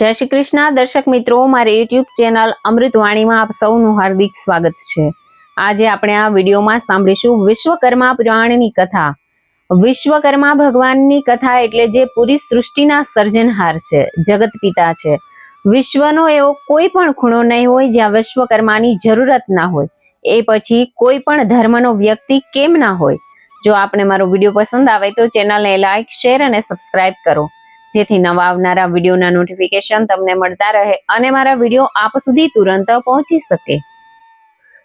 જય શ્રી કૃષ્ણ. દર્શક મિત્રો, મારી યુટ્યુબ ચેનલ અમૃતવાણીમાં આપ સૌનું હાર્દિક સ્વાગત છે. આજે આપણે આ વિડીયોમાં સાંભળીશું વિશ્વકર્મા પુરાણની કથા. વિશ્વકર્મા ભગવાનની કથા એટલે જે પૂરી સૃષ્ટિના સર્જનહાર છે, જગત પિતા છે. વિશ્વનો એવો કોઈ પણ ખૂણો નહીં હોય જ્યાં વિશ્વકર્માની જરૂરત ના હોય. એ પછી કોઈ પણ ધર્મનો વ્યક્તિ કેમ ના હોય. જો આપને મારો વીડિયો પસંદ આવે તો ચેનલને લાઈક, શેર અને સબસ્ક્રાઇબ કરો. જેથી નવા આવનારા વિડીયોના નોટિફિકેશન તમને મળતા રહે અને મારા વીડિયો આપ સુધી તુરંત પહોંચી શકે.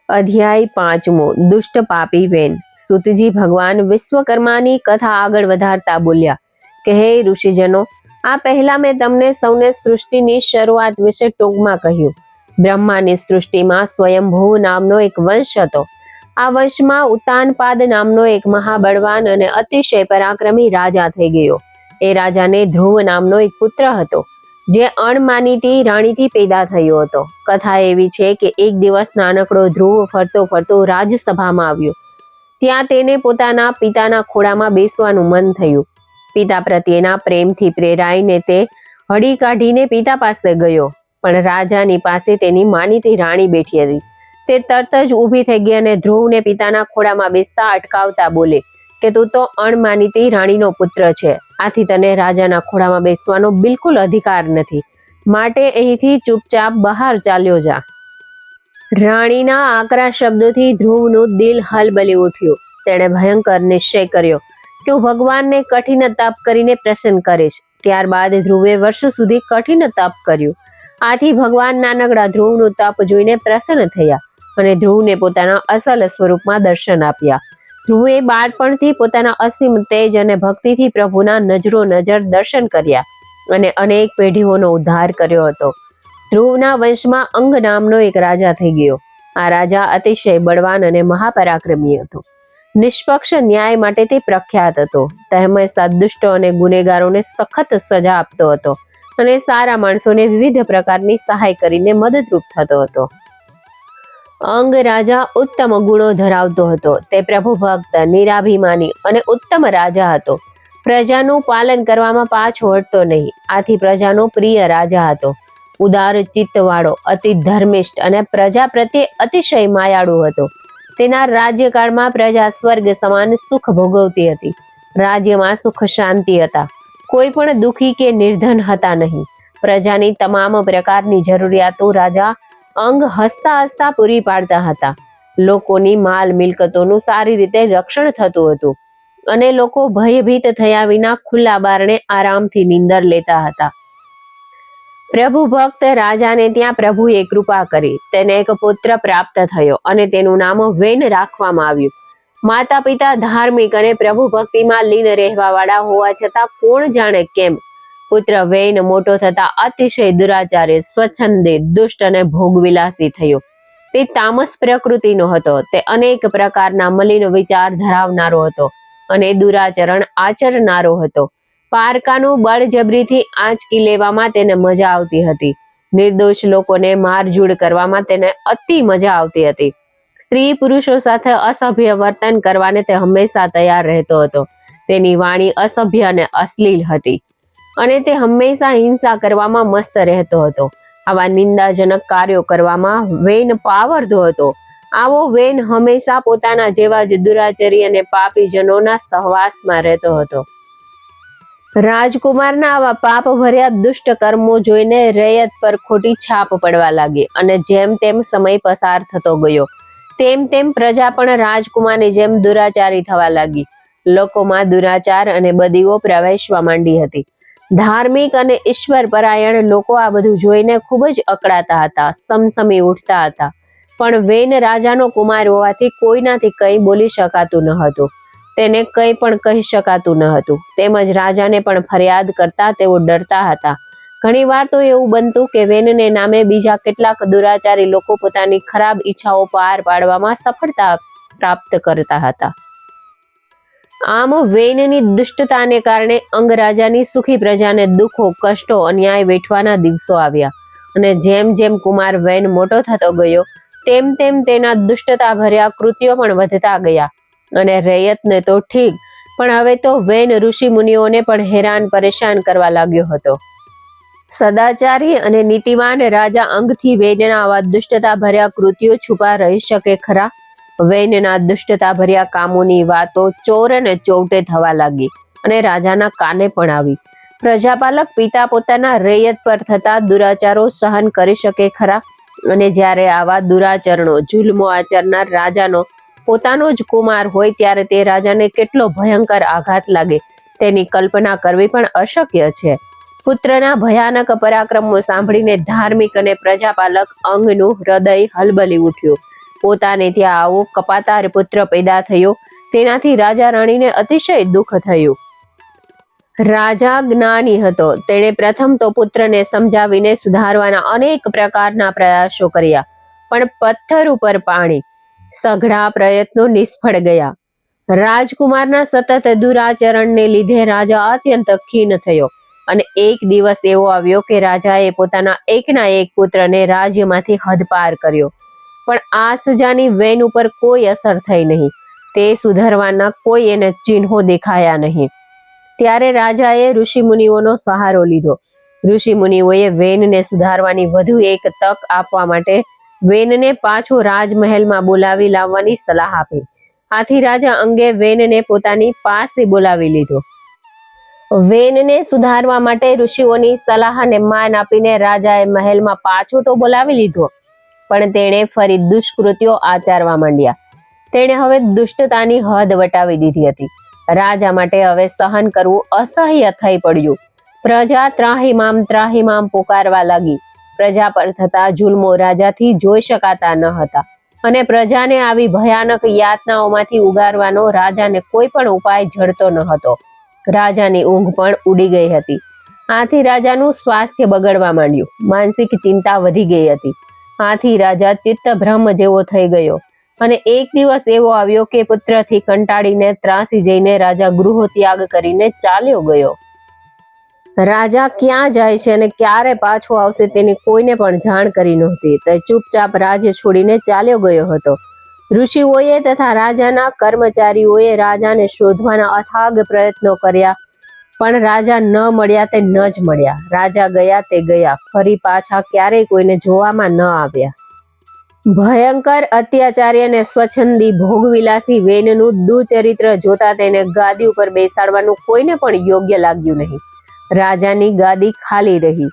અધ્યાય પાંચમો, દુષ્ટ પાપી વેન. સુતજી ભગવાન વિશ્વકર્માની કથા આગળ વધારતા બોલ્યા કે હે ઋષિજનો, આ પહેલા મેં તમને સૌને સૃષ્ટિની શરૂઆત વિશે ટૂંકમાં કહ્યું. બ્રહ્માની સૃષ્ટિમાં સ્વયંભૂ નામનો એક વંશ હતો. આ વંશમાં ઉતાનપાદ નામનો એક મહાબળવાન અને અતિશય પરાક્રમી રાજા થઈ ગયો. એ રાજાને ધ્રુવ નામનો એક પુત્ર હતો, જે અણમાનીતી રાણીથી પેદા થયો હતો. કથા એવી છે કે એક દિવસ નાનકડો ધ્રુવ ફરતો ફરતો રાજસભામાં આવ્યો. ત્યાં તેને પોતાના પિતાના ખોળામાં બેસવાનું મન થયું. પિતા પ્રત્યેના પ્રેમથી પ્રેરાઈને તે હળી કાઢીને પિતા પાસે ગયો, પણ રાજાની પાસે તેની માનીતી રાણી બેઠી હતી. તે તરત જ ઊભી થઈ ગઈ અને ધ્રુવને પિતાના ખોળામાં બેસતા અટકાવતા બોલે કે, તું તો અણમાનીતી રાણીનો પુત્ર છે. આથી તને રાજાના ખોળામાં બેસવાનો બિલકુલ અધિકાર નથી. માટે અહીંથી ચૂપચાપ બહાર ચાલ્યો જા. રાણીના આકરા શબ્દોથી ધ્રુવનું દિલ હલબલી ઉઠ્યું. તેણે ભયંકર નિશ્ચય કર્યો કે હું ભગવાનને કઠિન તપ કરીને પ્રસન્ન કરીશ. ત્યારબાદ ધ્રુવે વર્ષો સુધી કઠિન તપ કર્યું. આથી ભગવાન નાનકડા ધ્રુવનું તપ જોઈને પ્રસન્ન થયા અને ધ્રુવને પોતાના અસલ સ્વરૂપમાં દર્શન આપ્યા. ધ્રુવે બાળપણથી પોતાના અસીમ તેજ અને ભક્તિથી પ્રભુના નજરો નજર દર્શન કર્યા અને અનેક પેઢીઓનો ઉદ્ધાર કર્યો હતો. ધ્રુવના વંશમાં અંગ નામનો એક રાજા થઈ ગયો. આ રાજા અતિશય બળવાન અને મહાપરાક્રમી હતો. નિષ્પક્ષ ન્યાય માટે તે પ્રખ્યાત હતો. તેમજ સદુષ્ટો અને ગુનેગારોને સખત સજા આપતો હતો અને સારા માણસોને વિવિધ પ્રકારની સહાય કરીને મદદરૂપ થતો હતો. અંગ રાજા ઉત્તમ ગુણો ધરાવતો હતો. તે પ્રભુ ભક્ત, નિરાભિમાની અને ઉત્તમ રાજા હતો. પ્રજાનું પાલન કરવામાં પાછો હટતો નહીં. આથી પ્રજાનો પ્રિય રાજા હતો. ઉદાર ચિત્તવાળો, અતિ ધર્મિષ્ઠ અને પ્રજા પ્રત્યે અતિશય માયાળુ હતો. તેના રાજ્યકાળમાં પ્રજા સ્વર્ગ સમાન સુખ ભોગવતી હતી. રાજ્યમાં સુખ શાંતિ હતા. કોઈ પણ દુઃખી કે નિર્ધન હતા નહીં. પ્રજાની તમામ પ્રકારની જરૂરિયાતો રાજા અંગ હસતા હસતા પૂરી પાડતા હતા. લોકોની માલ મિલકતોનું સારી રીતે રક્ષણ થતું હતું અને લોકો ભયભીત થયા વિના ખુલ્લા બારણે આરામથી નીંદર લેતા હતા. પ્રભુ ભક્ત રાજાને ત્યાં પ્રભુએ કૃપા કરી, તેને એક પુત્ર પ્રાપ્ત થયો અને તેનું નામ વેન રાખવામાં આવ્યું. માતા પિતા ધાર્મિક અને પ્રભુ ભક્તિમાં લીન રહેવા વાળા હોવા છતાં કોણ જાણે કેમ પુત્ર વેન મોટો થતા અતિશય દુરાચારી, સ્વચ્છંદી, દુષ્ટ અને ભોગવિલાસી થયો. તે તામસ પ્રકૃતિનો હતો. તે અનેક પ્રકારના મલિન વિચાર ધરાવનારો હતો અને દુરાચરણ આચરનારો હતો. પારકાનું બળજબરીથી આંચકી લેવામાં તેને મજા આવતી હતી. નિર્દોષ લોકોને મારઝૂડ કરવામાં તેને અતિ મજા આવતી હતી. સ્ત્રી પુરુષો સાથે અસભ્ય વર્તન કરવાને તે હંમેશા તૈયાર રહેતો હતો. તેની વાણી અસભ્ય અને અશ્લીલ હતી. અને તે હંમેશા હિંસા કરવામાં મસ્ત રહેતો હતો. આવા નિંદાજનક કાર્યો કરવામાં વેન પાવરધો હતો. આવો વેન હંમેશા પોતાના જેવા જ દુરાચરી અને પાપીજનોના સહવાસમાં રહેતો હતો. રાજકુમારના આવા પાપ ભર્યા દુષ્ટ કર્મો જોઈને રૈયત પર ખોટી છાપ પડવા લાગી અને જેમ તેમ સમય પસાર થતો ગયો, તેમ તેમ પ્રજા પણ રાજકુમારની જેમ દુરાચારી થવા લાગી. લોકોમાં દુરાચાર અને બદીઓ પ્રવેશવા માંડી હતી. ધાર્મિક અને ઈશ્વર પરાયણ લોકો આ બધું જોઈને ખૂબ જ અકળાતા હતા, સમસમી ઉઠતા હતા. પણ વેન રાજાનો કુમાર હોવાથી કોઈનાથી કંઈ બોલી શકાતું ન હતું. તેને કંઈ પણ કહી શકાતું ન હતું. તેમજ રાજાને પણ ફરિયાદ કરતા તેઓ ડરતા હતા. ઘણીવાર તો એવું બનતું કે વેનને નામે બીજા કેટલાક દુરાચારી લોકો પોતાની ખરાબ ઈચ્છાઓ પાર પાડવામાં સફળતા પ્રાપ્ત કરતા હતા. આમ વેનની દુષ્ટતાને કારણે અંગરાજાની સુખી પ્રજાને દુઃખો, કષ્ટો, અન્યાય વેઠવાના દિવસો આવ્યા. અને જેમ જેમ કુમાર વેન મોટો થતો ગયો, તેમ તેમ તેના દુષ્ટતા ભર્યા કૃત્યો પણ વધતા ગયા. અને રૈયતને તો ઠીક, પણ હવે તો વેન ઋષિ મુનિઓને પણ હેરાન પરેશાન કરવા લાગ્યો હતો. સદાચારી અને નીતિવાન રાજા અંગથી વૈનના આવા દુષ્ટતા ભર્યા કૃત્યો છુપા રહી શકે ખરા? વૈનના દુષ્ટતા ભર્યા કામોની વાતો ચોર અને ચોટે થવા લાગી અને રાજાના કાને પણ આવી. પ્રજાપાલક પિતા પોતાના રૈયત પર થતા દુરાચારો સહન કરી શકે ખરા? અને જ્યારે આવા દુરાચરણો, જુલ્મો આચરનાર રાજાનો પોતાનો જ કુમાર હોય ત્યારે તે રાજાને કેટલો ભયંકર આઘાત લાગે તેની કલ્પના કરવી પણ અશક્ય છે. પુત્રના ભયાનક પરાક્રમો સાંભળીને ધાર્મિક અને પ્રજાપાલક અંગનું હૃદય હલબલી ઉઠ્યું. પોતાને ત્યાં આવો કપાતાર પુત્ર પેદા થયો. તેનાથી રાજા રાણીને અતિશય દુઃખ થયું. રાજા જ્ઞાની હતો. તેણે પ્રથમ તો પુત્રને સમજાવીને સુધારવાના અનેક પ્રકારના પ્રયાસો કર્યા, પણ પથ્થર ઉપર પાણી, સઘળા પ્રયત્નો નિષ્ફળ ગયા. રાજકુમારના સતત દુરાચરણને લીધે રાજા અત્યંત ખીન થયો અને એક દિવસ એવો આવ્યો કે રાજાએ પોતાના એકના એક પુત્રને રાજ્યમાંથી હદપાર કર્યો. પણ આ સજાની વેન ઉપર કોઈ અસર થઈ નહીં. તે સુધારવાના કોઈ એને ચિહ્નો દેખાયા નહીં. ત્યારે રાજાએ ઋષિમુનિઓનો સહારો લીધો. ઋષિમુનિઓએ વેનને સુધારવાની વધુ એક તક આપવા માટે વેનને પાછો રાજમહેલમાં બોલાવી લાવવાની સલાહ આપી. આથી રાજા અંગે વેનને પોતાની પાસે બોલાવી લીધો. વેનને સુધારવા માટે ઋષિઓની સલાહને માન આપીને રાજાએ મહેલમાં પાછો તો બોલાવી લીધો. પણ તેણે ફરી દુષ્કૃત્યો આચરવા માંડ્યા. તેણે હવે દુષ્ટતાની હદ વટાવી દીધી હતી. રાજા માટે હવે સહન કરવું અસહ્ય થઈ પડ્યું. પ્રજા ત્રાહિમામ ત્રાહિમામ પુકારવા લાગી. પ્રજા પર થતા જુલ્મો રાજાથી જોઈ શકાતા ન હતા. અને પ્રજાને આવી ભયાનક યાતનાઓમાંથી ઉગારવાનો રાજાને કોઈ પણ ઉપાય જડતો ન હતો. રાજાની ઊંઘ પણ ઉડી ગઈ હતી. આથી રાજાનું સ્વાસ્થ્ય બગડવા માંડ્યું. માનસિક ચિંતા વધી ગઈ હતી. આથી રાજા ચિત્તભ્રમ જેવો થઈ ગયો અને એક દિવસ એવો આવ્યો કે પુત્રથી કંટાળીને ત્રાસી જઈને રાજા ગૃહ ત્યાગ કરીને ચાલ્યો ગયો. રાજા ક્યાં જાય છે અને ક્યારે પાછો આવશે તેની કોઈને પણ જાણ કરી નહોતી. તે ચૂપચાપ રાજ્ય છોડીને ચાલ્યો ગયો હતો. ઋષિઓએ તથા રાજાના કર્મચારીઓએ રાજાને શોધવાના અથાગ પ્રયત્નો કર્યા. પણ રાજા ન મળ્યા તે ન જ મળ્યા. રાજા ગયા તે ગયા. ફરી પાછા ક્યારેય કોઈને જોવામાં ન આવ્યા. ભયંકર અત્યાચારી અને સ્વચ્છંદી ભોગવિલાસી વેનનું દુચરિત્ર જોતા તેને ગાદી ઉપર બેસાડવાનું કોઈને પણ યોગ્ય લાગ્યું નહીં. રાજાની ગાદી ખાલી રહી.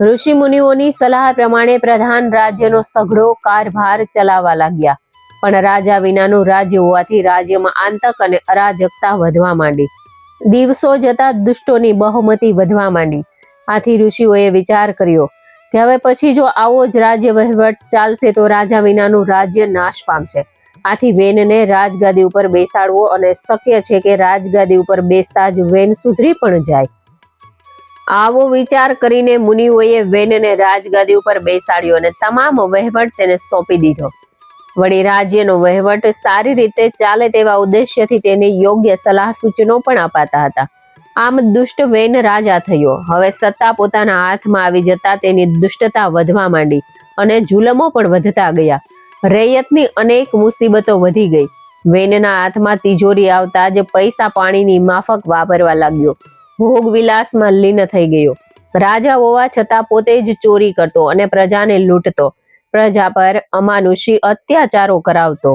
ઋષિ મુનિઓની સલાહ પ્રમાણે પ્રધાન રાજ્યનો સઘળો કારભાર ચલાવવા લાગ્યા. પણ રાજા વિનાનું રાજ્ય હોવાથી રાજ્યમાં આંતક અને અરાજકતા વધવા માંડી. દિવસો જતા દુષ્ટોની બહુમતી વધવા માંડી. આથી ઋષિઓએ વિચાર કર્યો કે હવે પછી જો આવો જ રાજ્ય વહીવટ ચાલશે તો રાજા વિનાનું રાજ્ય નાશ પામશે. આથી વેનને રાજગાદી ઉપર બેસાડવો અને શક્ય છે કે રાજગાદી ઉપર બેસતા જ વેન સુધરી પણ જાય. આવો વિચાર કરીને મુનિઓએ વેનને રાજગાદી ઉપર બેસાડ્યો અને તમામ વહીવટ તેને સોંપી દીધો. વળી રાજ્યનો વહીવટ સારી રીતે ચાલે તેવા ઉદ્દેશ્યથી તેને યોગ્ય સલાહ સૂચનો પણ અપાતા હતા. આમ દુષ્ટ વેન રાજા થયો. હવે સત્તા પોતાના હાથમાં આવી જતા તેની દુષ્ટતા વધવા માંડી અને જુલમો પણ વધતા ગયા. રૈયતની અનેક મુસીબતો વધી ગઈ. વેનના હાથમાં તિજોરી આવતા જ પૈસા પાણીની માફક વાપરવા લાગ્યો. ભોગ વિલાસમાં લીન થઈ ગયો. રાજા હોવા છતાં પોતે જ ચોરી કરતો અને પ્રજાને લૂંટતો. પ્રજા પર અમાનુષી અત્યાચારો કરાવતો.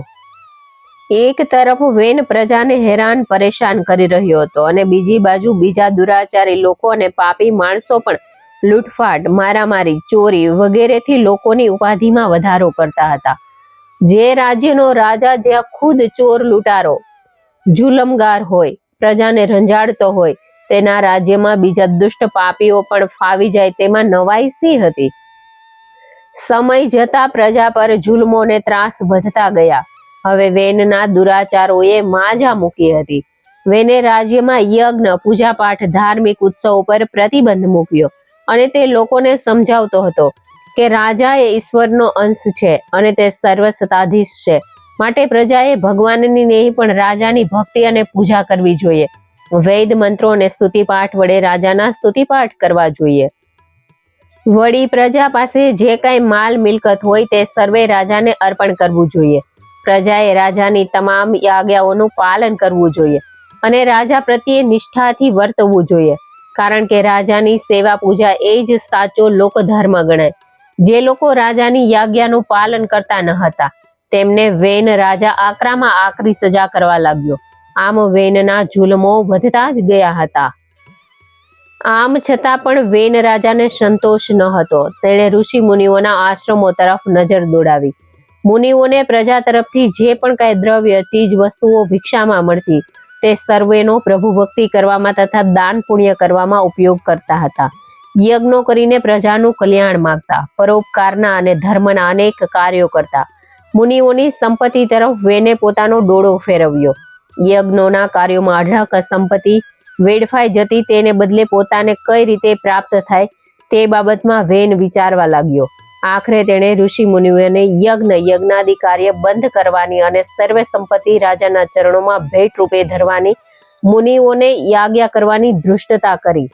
એક તરફ વેન પ્રજાને હેરાન પરેશાન કરી રહ્યો હતો અને બીજી બાજુ બીજા દુરાચારી લોકો અને પાપી માણસો પણ લૂંટફાટ, મારામારી, ચોરી વગેરેથી લોકોની ઉપાધિમાં વધારો કરતા હતા. જે રાજ્યનો રાજા જ્યાં ખુદ ચોર લૂંટારો, જુલમગાર હોય, પ્રજાને રંજાડતો હોય, તેના રાજ્યમાં બીજા દુષ્ટ પાપીઓ પણ ફાવી જાય તેમાં નવાઈ સી હતી? સમય જતા પ્રજા પર જુલ્મોને ત્રાસ વધતા ગયા. હવે વેનના દુરાચારોએ માજા મૂકી હતી. વેને રાજ્યમાં યજ્ઞ, પૂજાપાઠ, ધાર્મિક ઉત્સવ પર પ્રતિબંધ મૂક્યો અને તે લોકોને સમજાવતો હતો કે રાજા એ ઈશ્વરનો અંશ છે અને તે સર્વસત્તાધીશ છે. માટે પ્રજાએ ભગવાનની નહીં પણ રાજાની ભક્તિ અને પૂજા કરવી જોઈએ. વૈદ મંત્રો અને સ્તુતિપાઠ વડે રાજાના સ્તુતિપાઠ કરવા જોઈએ. વળી પ્રજા પાસે જે કાંઈ માલ, મિલકત હોય તે સર્વે રાજાને અર્પણ કરવું જોઈએ. પ્રજાએ રાજાની તમામ આજ્ઞાઓનું પાલન કરવું જોઈએ અને રાજા પ્રત્યે નિષ્ઠાથી વર્તવું જોઈએ. કારણ કે રાજાની સેવા પૂજા એ જ સાચો લોકધર્મ ગણાય. જે લોકો રાજાની યાજ્ઞાનું પાલન કરતા ન હતા, તેમને વેન રાજા આકરામાં આકરી સજા કરવા લાગ્યો. આમ વેનના જુલમો વધતા જ ગયા હતા. આમ છતાં પણ વેન રાજાને સંતોષ ન હતો. તેણે ઋષિ મુનિઓના આશ્રમો તરફ નજર દોડાવી. મુનિઓને પ્રજા તરફથી જે પણ કાંઈ દ્રવ્ય, ચીજ, વસ્તુઓ ભિક્ષામાં મળતી, તે સર્વેનો પ્રભુ ભક્તિ કરવામાં તથા દાન પુણ્ય કરવામાં ઉપયોગ કરતા હતા. યજ્ઞો કરીને પ્રજાનું કલ્યાણ માગતા, પરોપકારના અને ધર્મના અનેક કાર્યો કરતા. મુનિઓની સંપત્તિ તરફ વેને પોતાનો ડોળો ફેરવ્યો. યજ્ઞોના કાર્યોમાં અઢળક સંપત્તિ વેડફાઈ જતી તેને બદલે પોતાને કઈ રીતે પ્રાપ્ત થાય તે બાબતમાં વેન વિચારવા લાગ્યો. આખરે તેણે ઋષિ મુનિઓને યજ્ઞ યજ્ઞાદિ કાર્ય બંધ કરવાની અને સર્વે સંપત્તિ રાજાના ચરણોમાં ભેટ રૂપે ધરવાની મુનિઓને યાજ્ઞા કરવાની ધૃષ્ટતા કરી.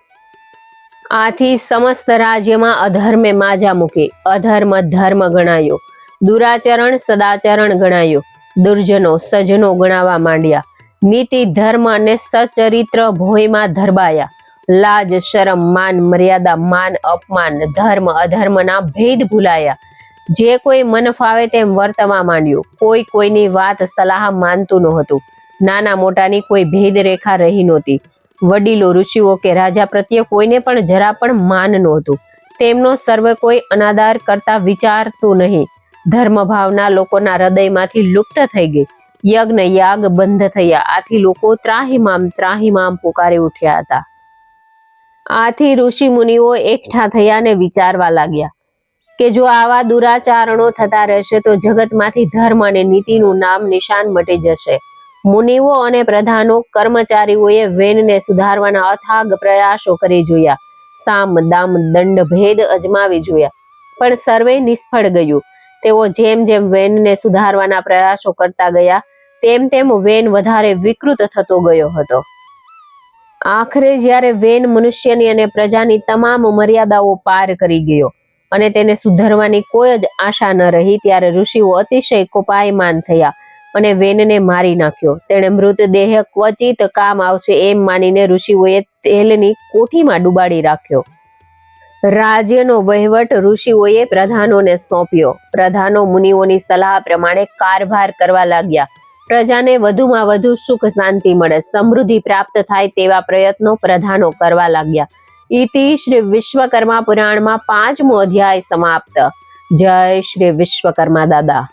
આથી સમસ્ત રાજ્યમાં અધર્મે માજા મૂકી, અધર્મ ધર્મ ગણાયો. દુરાચરણ, સદાચરણ ગણાયો. દુર્જનો, સજનો ગણાવા માંડ્યા. નીતિ, ધર્મ અને સચરિત્ર ભોયમાં ધરબાયા. લાજ, શરમ, માન, મર્યાદા, માન, અપમાન, ધર્મ, અધર્મના ભેદ ભૂલાયા. જે કોઈ મન ફાવે તેમ વર્તવા માંડ્યું. કોઈ કોઈની વાત, સલાહ માનતું નહોતું. નાના મોટાની કોઈ ભેદ રેખા રહી નહોતી. વડીલો, ઋષિઓ કે રાજા પ્રત્યે કોઈને પણ જરા પણ માન નહોતું. તેમનો સર્વ કોઈ અનાદાર કરતા વિચારતું નહીં. ધર્મ ભાવના લોકોના હૃદયમાંથી લુપ્ત થઈ ગઈ. યજ્ઞ યાગ બંધ થયા. આથી લોકો ત્રાહિમામ ત્રાહિમામ પુકારી ઉઠ્યા હતા. આથી ઋષિ મુનિઓ એકઠા થયા અને વિચારવા લાગ્યા કે જો આવા દુરાચારણો થતા રહેશે તો જગતમાંથી ધર્મ અને નીતિનું નામ નિશાન મટી જશે. મુનિઓ અને પ્રધાનો કર્મચારીઓએ વેનને સુધારવાના અથાગ પ્રયાસો કરી જોયા. સામ, દામ, દંડ, ભેદ અજમાવી જોયા. પણ સર્વે નિષ્ફળ ગયું. તેઓ જેમ જેમ વેનને સુધારવાના પ્રયાસો કરતા ગયા તેમ તેમ વેન વધારે વિકૃત થતો ગયો હતો. આખરે જ્યારે વેન મનુષ્યની અને પ્રજાની તમામ મર્યાદાઓ પાર કરી ગયો અને તેને સુધરવાની કોઈ જ આશા ન રહી, ત્યારે ઋષિઓ અતિશય કોપાયમાન થયા અને વેનને મારી નાખ્યો. તેણે મૃતદેહ ક્વચિત કામ આવશે એમ માનીને ઋષિઓએ તેલની કોઠીમાં ડુબાડી રાખ્યો. રાજ્યનો વહીવટ ઋષિઓએ પ્રધાનોને સોંપ્યો. પ્રધાનો મુનિઓની સલાહ પ્રમાણે કારભાર કરવા લાગ્યા. પ્રજાને વધુમાં વધુ સુખ શાંતિ મળે, સમૃદ્ધિ પ્રાપ્ત થાય તેવા પ્રયત્નો પ્રધાનો કરવા લાગ્યા. ઇતિ શ્રી વિશ્વકર્મા પુરાણમાં પાંચમો અધ્યાય સમાપ્ત. જય શ્રી વિશ્વકર્મા દાદા.